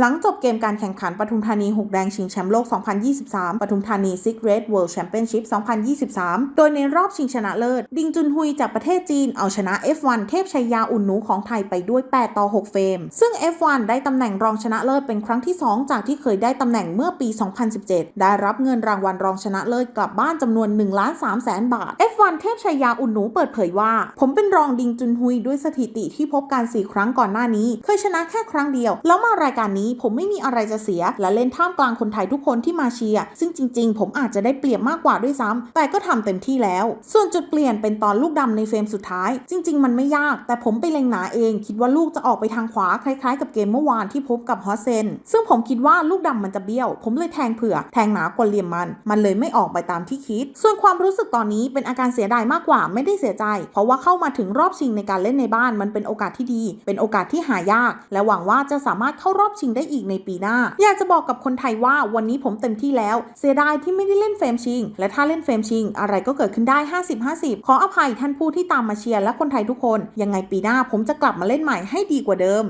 หลังจบเกมการแข่งขันปทุมธานี6แดงชิงแชมป์โลก 2023 ปทุมธานี Six Red World Championship 2023 โดยในรอบชิงชนะเลิศ ดิงจุนฮุยจากประเทศจีนเอาชนะ F1 เทพชัยยาอุ่นหนูของไทยไปด้วย 8 ต่อ 6 เฟรม ซึ่ง F1 ได้ตำแหน่งรองชนะเลิศเป็นครั้งที่ 2 จากที่เคยได้ตำแหน่งเมื่อปี 2017 ได้รับเงินรางวัลรองชนะเลิศกลับบ้านจำนวน1ล้าน3แสนบาท F1 เทพชัยยาอุ่นหนูเปิดเผยว่า ผมเป็นรองดิงจุนฮุยด้วยสถิติที่พบการ4ครั้งก่อนหน้านี้ เคยชนะแค่ครั้งเดียว แล้วมารายการนี้ผมไม่มีอะไรจะเสีย และเล่นท่ามกลางคนไทยทุกคนที่มาเชียร์ซึ่งจริง ๆ ผมอาจจะได้เปรียบมากกว่าด้วยซ้ำแต่ก็ทำเต็มที่แล้ว ส่วนจุดเปลี่ยนเป็นตอนลูกดำในเฟรมสุดท้าย จริง ๆ มันไม่ยาก แต่ผมไปเล็งหนาเอง คิดว่าลูกจะออกไปทางขวาคล้ายๆ กับเกมเมื่อวานที่พบกับฮอสเซนซึ่งผมคิดว่าลูกดำมันจะเบี้ยว ผมเลยแทงเผื่อ แทงหนากว่าเหลี่ยมมัน มันเลยไม่ออกไปตามที่คิด ส่วนความรู้สึกตอนนี้เป็นอาการเสียดายมากกว่าไม่ได้เสียใจ เพราะว่าเข้ามาถึงรอบชิงในการเล่นในบ้านมันเป็นโอกาสที่ดี เป็นโอกาสที่หายาก และหวังว่าจะสามารถเข้ารอบชิงได้อีกในปีหน้า อยากจะบอกกับคนไทยว่าวันนี้ผมเต็มที่แล้ว เสียดายที่ไม่ได้เล่นเฟรมชิง และถ้าเล่นเฟรมชิง อะไรก็เกิดขึ้นได้ 50-50 ขออภัยท่านผู้ที่ตามมาเชียร์และคนไทยทุกคน ยังไงปีหน้าผมจะกลับมาเล่นใหม่ให้ดีกว่าเดิม